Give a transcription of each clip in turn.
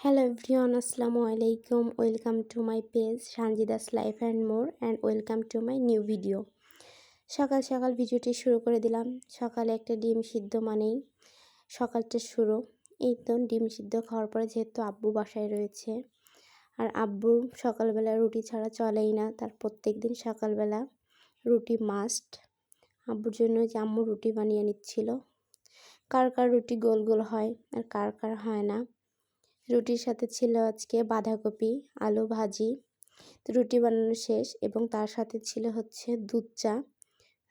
Hello everyone আসসালামু আলাইকুম welcome to my page Sanjida's life and more and welcome to my new video সকাল সকাল ভিডিওটি শুরু করে দিলাম। সকালে একটা ডিম সিদ্ধ মানেই সকালটা শুরু। এই তো ডিম সিদ্ধ খাওয়ার পরে যেহেতু আব্বু বাসায় রয়েছে, আর আব্বুর সকালবেলা রুটি ছাড়া চলেই না, তার প্রত্যেক দিন সকালবেলা। রুটি মাস্ট আব্বুর জন্য যে আম্মু রুটি বানিয়ে নিচ্ছিল। কার কার রুটি গোল গোল হয় আর কার কার হয় না। রুটির সাথে ছিল আজকে বাঁধাকপি, আলু ভাজি। রুটি বানানো শেষ এবং তার সাথে ছিল হচ্ছে দুধ চা।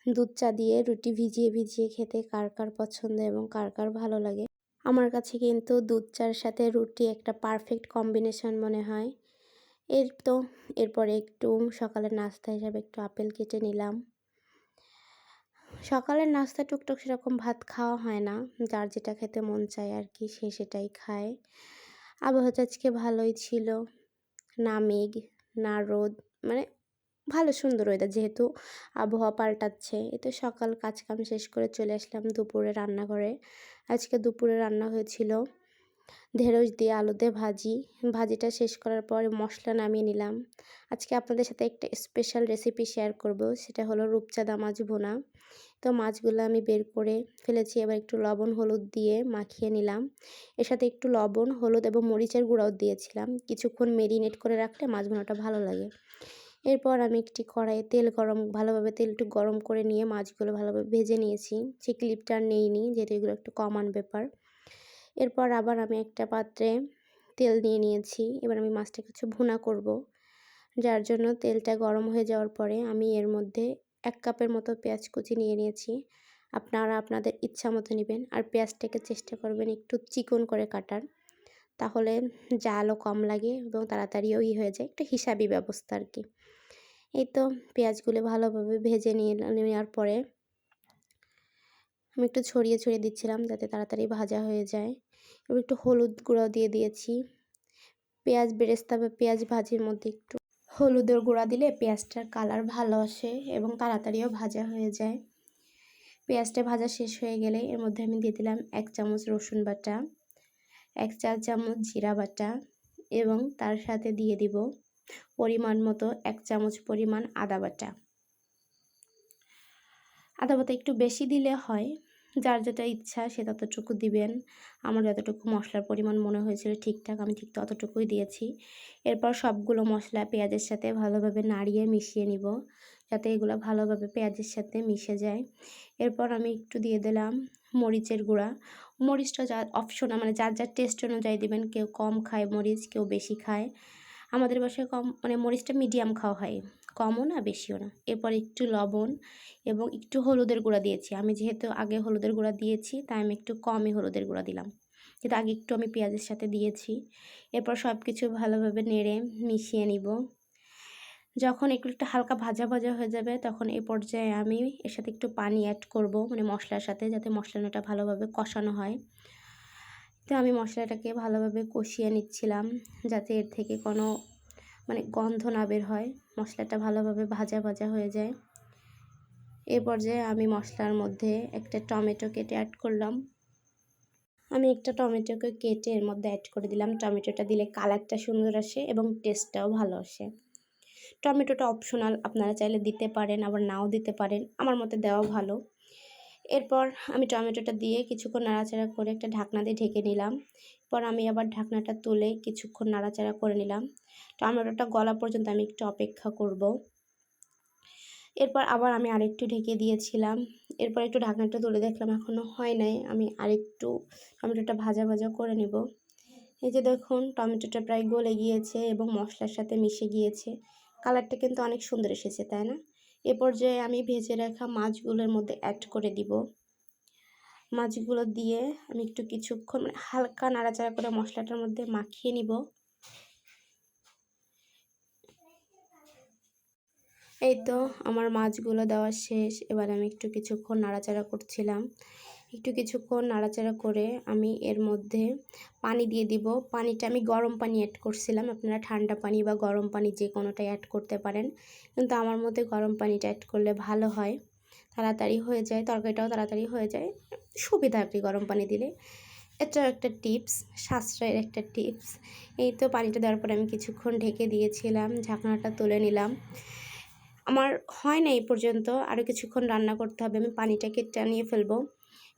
দুধ চা দিয়ে রুটি ভিজিয়ে ভিজিয়ে খেতে কার কার পছন্দ এবং কার কার ভালো লাগে। আমার কাছে কিন্তু দুধ চার সাথে রুটি একটা পারফেক্ট কম্বিনেশন মনে হয়। এর তো, এরপরে একটু সকালের নাস্তা হিসাবে একটু আপেল কেটে নিলাম। সকালের নাস্তা টুকটুক সেরকম ভাত খাওয়া হয় না, যার যেটা খেতে মন চায় আর কি সে সেটাই খায়। আবহাওয়াটা আজকে ভালোই ছিল, না মেঘ, না রোদ মানে ভালো সুন্দর ওয়েদার যেহেতু আবহাওয়া পাল্টাচ্ছে। এতে সকাল কাজকাম শেষ করে চলে আসলাম দুপুরে রান্নাঘরে। আজকে দুপুরে রান্না হয়েছিল ঢেঁড়স দিয়ে আলু দিয়ে ভাজি। ভাজিটা শেষ করার পর মশলা নামিয়ে নিলাম। আজকে আপনাদের সাথে একটা স্পেশাল রেসিপি শেয়ার করব, সেটা হলো রূপচাঁদা মাছ ভোনা। তো মাছগুলো আমি বের করে ফেলেছি, এবার একটু লবণ, হলুদ দিয়ে মাখিয়ে নিলাম। এর সাথে একটু লবণ, হলুদ এবং মরিচের গুঁড়াও দিয়েছিলাম। কিছুক্ষণ মেরিনেট করে রাখলে মাছ ভোনাটা ভালো লাগে। এরপর আমি একটি কড়াইয়ে তেল গরম, ভালোভাবে তেল একটু গরম করে নিয়ে মাছগুলো ভালোভাবে ভেজে নিয়েছি। সে ক্লিপটা আর নেইনি, যেহেতু এগুলো একটু কমন ব্যাপার। এরপর আবার আমি একটা পাত্রে তেল দিয়ে নিয়েছি। এবার আমি মাছটা কিছু ভুনা করব। যার জন্য তেলটা গরম হয়ে যাওয়ার পরে আমি এর মধ্যে এক কাপের মতো পেঁয়াজ কুচি নিয়ে নিয়েছি। আপনারা আপনাদের ইচ্ছা মতো নেবেন। আর পেঁয়াজটাকে চেষ্টা করবেন একটু চিকন করে কাটার। তাহলে জালও কম লাগে এবং তাড়াতাড়িও ই হয়ে যায়। একটা হিসাবি ব্যবস্থা আর কি। এই তো পেঁয়াজগুলো ভালোভাবে ভেজে নিয়ে, নেওয়ার পরে আমি একটু ছড়িয়ে ছড়িয়ে দিচ্ছিলাম যাতে তাড়াতাড়ি ভাজা হয়ে যায়। এবং একটু হলুদ গুঁড়ো দিয়ে দিয়েছি। পেঁয়াজ বেরেস্তা বা পেঁয়াজ ভাজির মধ্যে একটু হলুদের গুঁড়া দিলে পেঁয়াজটার কালার ভালো আসে এবং তাড়াতাড়িও ভাজা হয়ে যায়। পেঁয়াজটা ভাজা শেষ হয়ে গেলে এর মধ্যে আমি দিয়ে দিলাম এক চামচ রসুন বাটা, এক চা চামচ জিরা বাটা এবং তার সাথে দিয়ে দিব পরিমাণ মতো এক চামচ পরিমাণ আদা বাটা। আদা বাটা একটু বেশি দিলে হয় যার যেটা ইচ্ছা সে ততটুকু দিবেন। আমার যতটুকু মশলার পরিমাণ মনে হয়েছিল ঠিকঠাক, আমি ঠিক ততটুকুই দিয়েছি। এরপর সবগুলো মশলা পেঁয়াজের সাথে ভালোভাবে নাড়িয়ে মিশিয়ে নিব, যাতে এগুলো ভালোভাবে পেঁয়াজের সাথে মিশে যায়। এরপর আমি একটু দিয়ে দিলাম মরিচের গুঁড়া। মরিচটা যা অপশন মানে যার যার টেস্ট অনুযায়ী দিবেন, কেউ কম খায় মরিচ, কেউ বেশি খায়। আমাদের বাসায় কম মানে মরিচটা মিডিয়াম খাওয়া হয়। কমও না, বেশিও না। এরপর একটু লবণ এবং একটু হলুদের গুঁড়া দিয়েছি। আমি যেহেতু আগে হলুদের গুঁড়া দিয়েছি, তাই আমি একটু কমই হলুদের গুঁড়া দিলাম। যেহেতু আগে একটু আমি পেঁয়াজের সাথে দিয়েছি। এরপর সব কিছু ভালোভাবে নেড়ে মিশিয়ে নিব। যখন একটু একটু হালকা ভাজা ভাজা হয়ে যাবে, তখন এই পর্যায়ে আমি এর সাথে একটু পানি অ্যাড করব মানে মশলার সাথে, যাতে মশলাটা ভালোভাবে কষানো হয়। তো আমি মশলাটাকে ভালোভাবে কষিয়ে নিচ্ছিলাম, যাতে এর থেকে কোনো মানে গন্ধ না বের হয়। মশলাটা ভালোভাবে ভাজা ভাজা হয়ে যায়। এ পর্যায়ে আমি মশলার মধ্যে একটা টমেটো কেটে অ্যাড করলাম। আমি একটা টমেটোকে কেটে এর মধ্যে অ্যাড করে দিলাম। টমেটোটা দিলে কালারটা সুন্দর আসে এবং টেস্টটাও ভালো আসে। টমেটোটা অপশনাল আপনারা চাইলে দিতে পারেন, আবার নাও দিতে পারেন। আমার মতে দেওয়া ভালো। এরপর আমি টমেটোটা দিয়ে কিছুক্ষণ নাড়াচাড়া করে একটা ঢাকনা দিয়ে ঢেকে নিলাম। পর আমি আবার ঢাকনাটা তুলে কিছুক্ষণ নাড়াচাড়া করে নিলাম। টমেটোটা গলা পর্যন্ত আমি একটু অপেক্ষা করব। এরপর আবার আমি আরেকটু ঢেকে দিয়েছিলাম। এরপর একটু ঢাকনাটা তুলে দেখলাম এখনও হয় নাই। আমি আরেকটু টমেটোটা ভাজা ভাজা করে নেব। এই যে দেখুন, টমেটোটা প্রায় গলে গিয়েছে এবং মশলার সাথে মিশে গিয়েছে। কালারটা কিন্তু অনেক সুন্দর এসেছে, তাই না? এ পর্যায়ে আমি ভেজে রাখা মাছগুলোর মধ্যে অ্যাড করে দিব। মাছগুলো দিয়ে আমি একটু কিছুক্ষণ মানে হালকা নাড়াচাড়া করে মশলাটার মধ্যে মাখিয়ে নিব। এই তো আমার মাছগুলো দেওয়া শেষ। এবার আমি একটু কিছুক্ষণ নাড়াচাড়া করছিলাম। একটু কিছুক্ষণ নাড়াচাড়া করে আমি এর মধ্যে পানি দিয়ে দিব। পানিটা আমি গরম পানি অ্যাড করছিলাম। আপনারা ঠান্ডা পানি বা গরম পানি যে কোনোটাই অ্যাড করতে পারেন। কিন্তু আমার মধ্যে গরম পানিটা অ্যাড করলে ভালো হয়। তাড়াতাড়ি হয়ে যায়। তরকারিটাও তাড়াতাড়ি হয়ে যায়। সুবিধা আর কি গরম পানি দিলে। এটাও একটা টিপস সাশ্রয়ের একটা টিপস এই তো পানিটা দেওয়ার পরে আমি কিছুক্ষণ ঢেকে দিয়েছিলাম। ঢাকনাটা তুলে নিলাম। আমার হয় না এই পর্যন্ত। আরও কিছুক্ষণ রান্না করতে হবে। আমি পানিটাকে টানিয়ে ফেলব।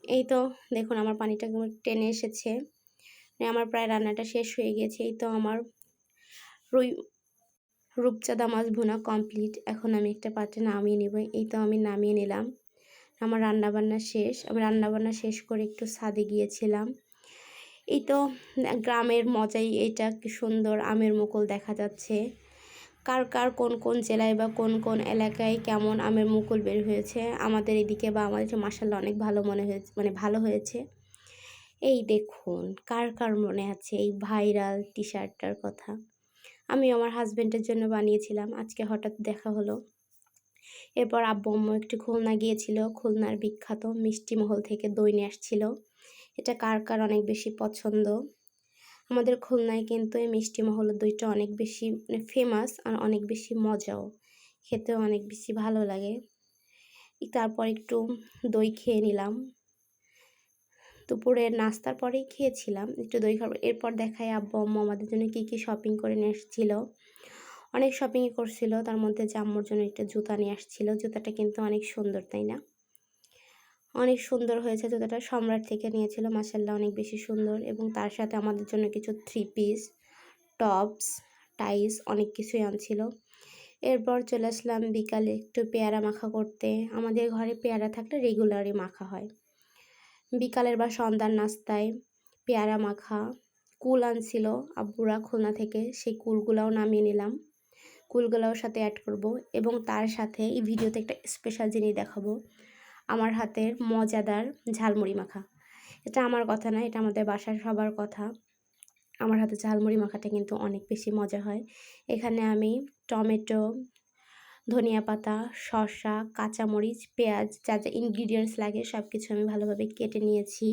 এই তো দেখুন আমার পানিটা টেনে এসেছে। মানে আমার প্রায় রান্নাটা শেষ হয়ে গিয়েছে এই তো আমার রুই, রূপচাঁদা মাছ ভুনা কমপ্লিট। এখন আমি একটা পাত্রে নামিয়ে নেব, এই তো আমি নামিয়ে নিলাম। আমার রান্নাবান্না শেষ, আমি রান্নাবান্না শেষ করে একটু ছাদে গিয়েছিলাম। এই তো গ্রামের মজাই এটা, কি সুন্দর আমের মুকুল দেখা যাচ্ছে। কার কার কোন কোন জেলায় বা কোন কোন এলাকায় কেমন আমের মুকুল বের হয়েছে? আমাদের এদিকে বা আমাদের মাসাল্লাহ অনেক ভালো মনে হয়েছে মানে ভালো হয়েছে। এই দেখুন, কার কার মনে আছে এই ভাইরাল টি শার্টটার কথা? আমি আমার হাজব্যান্ডের জন্য বানিয়েছিলাম, আজকে হঠাৎ দেখা হলো। এরপর আব্বু, আম্মু একটু খুলনা গিয়েছিল, খুলনার বিখ্যাত মিষ্টি মহল থেকে দই নিয়ে আসছিল। এটা কার কার অনেক বেশি পছন্দ? আমাদের খুলনায় কিন্তু এই মিষ্টি মহলের দইটা অনেক বেশি মানে ফেমাস আর অনেক বেশি মজাও। খেতেও অনেক বেশি ভালো লাগে। তারপর একটু দই খেয়ে নিলাম। দুপুরে নাস্তার পরেই খেয়েছিলাম একটু দই খাবার এরপর দেখায় আব্বু আম্মু আমাদের জন্য কী কী শপিং করে নিয়ে এসেছিল। অনেক শপিংই করছিল, তার মধ্যে জাম্মুর জন্য একটা জুতা নিয়ে আসছিল। জুতাটা কিন্তু অনেক সুন্দর, তাই না? অনেক সুন্দর হয়েছে জুতাটা সম্রাট থেকে নিয়েছিল মাসাল্লাহ অনেক বেশি সুন্দর। এবং তার সাথে আমাদের জন্য কিছু থ্রি পিস টপস টাইস অনেক কিছুই আনছিল। এরপর চলে আসলাম বিকালে একটু পেয়ারা মাখা করতে। আমাদের ঘরে পেয়ারা থাকলে রেগুলারই মাখা হয়। বিকালের বা সন্ধ্যার নাস্তায় পেয়ারা মাখা, কুল আনছিল আব্বুরা খুলনা থেকে, সেই কুলগুলাও নামিয়ে নিলাম। কুলগুলাও সাথে অ্যাড করব এবং তার সাথে এই ভিডিওতে একটা স্পেশাল জিনিস দেখাবো। আমার হাতের মজাদার ঝালমুড়ি মাখা। এটা আমার কথা না, এটা আমাদের বাসার সবার কথা। আমার হাতে ঝালমুড়ি মাখাটা কিন্তু অনেক বেশি মজা হয়। এখানে আমি টমেটো, ধনিয়া পাতা, শসা, কাঁচামরিচ, পেঁয়াজ, যা যা ইনগ্রিডিয়েন্টস লাগে সব কিছু আমি ভালোভাবে কেটে নিয়েছি।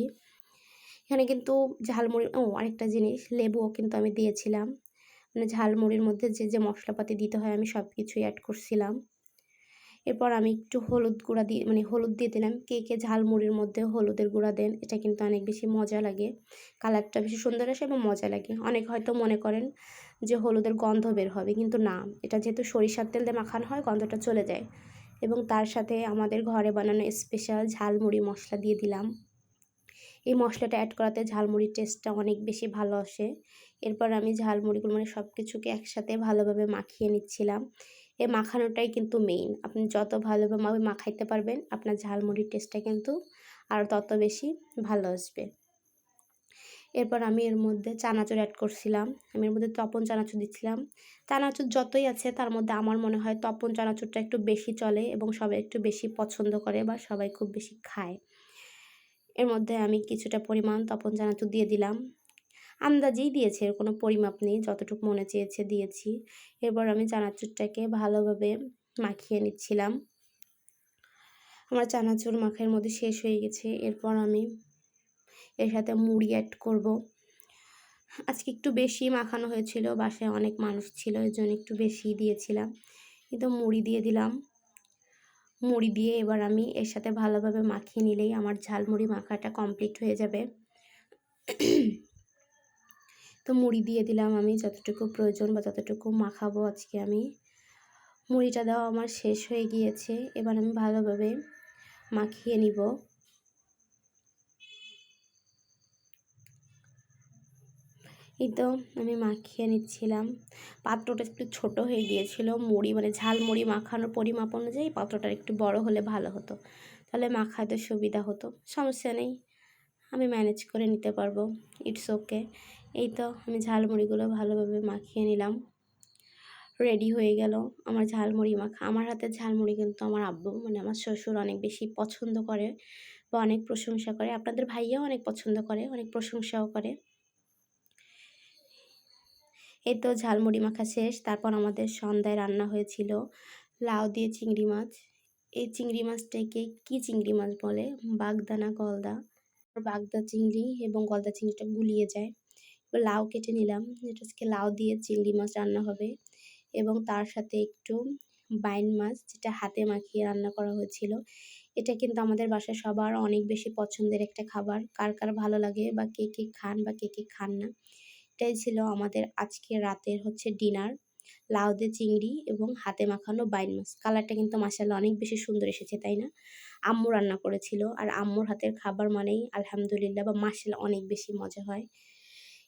এখানে কিন্তু ঝালমুড়ি, ও আরেকটা জিনিস, লেবুও কিন্তু আমি দিয়েছিলাম। মানে ঝালমুড়ির মধ্যে যে যে মশলাপাতি দিতে হয় আমি সব কিছুই অ্যাড করছিলাম। এরপর আমি একটু হলুদ গুঁড়া দিয়ে মানে হলুদ দিয়ে দিলাম। কে কে ঝালমুড়ির মধ্যে হলুদের গুঁড়া দেন, এটা কিন্তু অনেক বেশি মজা লাগে। কালারটা বেশি সুন্দর আসে এবং মজা লাগে। অনেক হয়তো মনে করেন যে হলুদের গন্ধ বের হবে, কিন্তু না। এটা যেহেতু সরিষার তেল দিয়ে মাখানো হয়, গন্ধটা চলে যায়। এবং তার সাথে আমাদের ঘরে বানানো স্পেশাল ঝালমুড়ি মশলা দিয়ে দিলাম। এই মশলাটা অ্যাড করাতে ঝালমুড়ির টেস্টটা অনেক বেশি ভালো আসে। এরপর আমি ঝালমুড়িগুলো মানে সব কিছুকে একসাথে ভালোভাবে মাখিয়ে নিচ্ছিলাম। এই মাখানোটাই কিন্তু মেইন আপনি যত ভালোভাবে মাখাইতে পারবেন, আপনার ঝালমুড়ির টেস্টটা কিন্তু আরও তত বেশি ভালো আসবে। এরপর আমি এর মধ্যে চানাচুর অ্যাড করছিলাম। আমি এর মধ্যে তপন চানাচুর দিচ্ছিলাম চানাচুর যতই আছে, তার মধ্যে আমার মনে হয় তপন চানাচুরটা একটু বেশি চলে এবং সবাই একটু বেশি পছন্দ করে বা সবাই খুব বেশি খায়। এর মধ্যে আমি কিছুটা পরিমাণ তপন চানাচুর দিয়ে দিলাম। আন্দাজেই দিয়েছে, এর কোনো পরিমাপ নেই, যতটুকু মনে চেয়েছে দিয়েছি। এরপর আমি চানাচুরটাকে ভালোভাবে মাখিয়ে নিচ্ছিলাম। আমার চানাচুর মাখের মধ্যে শেষ হয়ে গেছে, এরপর আমি এর সাথে মুড়ি অ্যাড করব। আজকে একটু বেশি মাখানো হয়েছিল, বাসায় অনেক মানুষ ছিল, এর জন্য একটু বেশি দিয়েছিলাম। কিন্তু মুড়ি দিয়ে দিলাম। মুড়ি দিয়ে এবার আমি এর সাথে ভালোভাবে মাখিয়ে নিলেই আমার ঝালমুড়ি মাখাটা কমপ্লিট হয়ে যাবে। তো মুড়ি দিয়ে দিলাম আমি যতটুকু প্রয়োজন বা যতটুকু মাখাবো আজকে আমি। মুড়িটা দেওয়া আমার শেষ হয়ে গিয়েছে, এবার আমি ভালোভাবে মাখিয়ে নিব। এই তো আমি মাখিয়ে নিচ্ছিলাম। পাত্রটা একটু ছোট হয়ে গিয়েছিল, মুড়ি মানে ঝাল মুড়ি মাখানোর পরিমাপ অনুযায়ী পাত্রটা একটু বড় হলে ভালো হতো। তাহলে মাখাতে সুবিধা হতো, সমস্যা নেই, আমি ম্যানেজ করে নিতে পারব, ইটস ওকে। এই তো আমি ঝালমুড়িগুলো ভালোভাবে মাখিয়ে নিলাম। রেডি হয়ে গেল আমার ঝালমুড়ি মাখা। আমার হাতে ঝালমুড়ি কিন্তু আমার আব্বু মানে আমার শ্বশুর অনেক বেশি পছন্দ করে বা অনেক প্রশংসা করে। আপনাদের ভাইয়াও অনেক পছন্দ করে, অনেক প্রশংসাও করে। এই তো ঝালমুড়ি মাখা শেষ। তারপর আমাদের সন্ধ্যায় রান্না হয়েছিল লাউ দিয়ে চিংড়ি মাছ। এই চিংড়ি মাছটাকে কি চিংড়ি মাছ বলে? বাগদা না গলদা? বাগদা চিংড়ি এবং গলদা চিংড়িটা গুলিয়ে যায়। লাউ কেটে নিলাম। এটা লাউ দিয়ে চিংড়ি মাছ রান্না হবে এবং তার সাথে একটু বাইন মাছ যেটা হাতে মাখিয়ে রান্না করা হয়েছিল। এটা কিন্তু আমাদের বাসায় সবার অনেক বেশি পছন্দের একটা খাবার। কার কার ভালো লাগে বা কে কে খান বা কে কে খান না। এটাই ছিল আমাদের আজকে রাতের হচ্ছে ডিনার। লাউ দিয়ে চিংড়ি এবং হাতে মাখানো বাইন মাছ। কালারটা কিন্তু মাসাল্লাহ অনেক বেশি সুন্দর এসেছে, তাই না? আম্মু রান্না করেছিল। আর আম্মুর হাতের খাবার মানেই আলহামদুলিল্লাহ বা মাসাল্লাহ অনেক বেশি মজা হয়।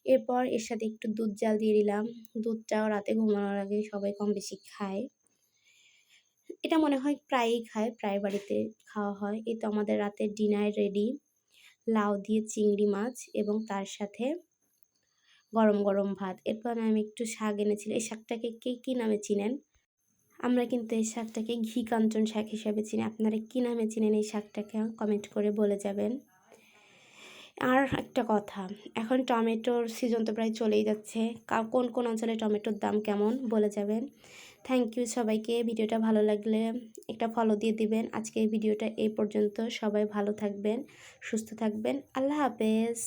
এরপর এর সাথে একটু দুধ জাল দিয়ে দিলাম। দুধটাও রাতে ঘুমানোর আগে সবাই কম বেশি খায়। এটা মনে হয় প্রায়ই খায়, প্রায় বাড়িতে খাওয়া হয়। এই তো আমাদের রাতের ডিনার রেডি লাউ দিয়ে চিংড়ি মাছ এবং তার সাথে গরম গরম ভাত। এরপর আমি একটু শাক এনেছিলাম। এই শাকটাকে কে কী নামে চিনেন? আমরা কিন্তু এই শাকটাকে ঘি কাঞ্চন শাক হিসাবে চিনি। আপনারা কী নামে চিনেন এই শাকটাকে? কমেন্ট করে বলে যাবেন। আর একটা কথা, এখন টমেটোর সিজন তো প্রায় চলেই যাচ্ছে। কোন কোন অঞ্চলে টমেটোর দাম কেমন বলে যাবেন। থ্যাংক ইউ সবাইকে, ভিডিওটা ভালো লাগলে একটা ফলো দিয়ে দিবেন। আজকে এই ভিডিওটা এই পর্যন্ত, সবাই ভালো থাকবেন, সুস্থ থাকবেন, আল্লাহ হাফেজ।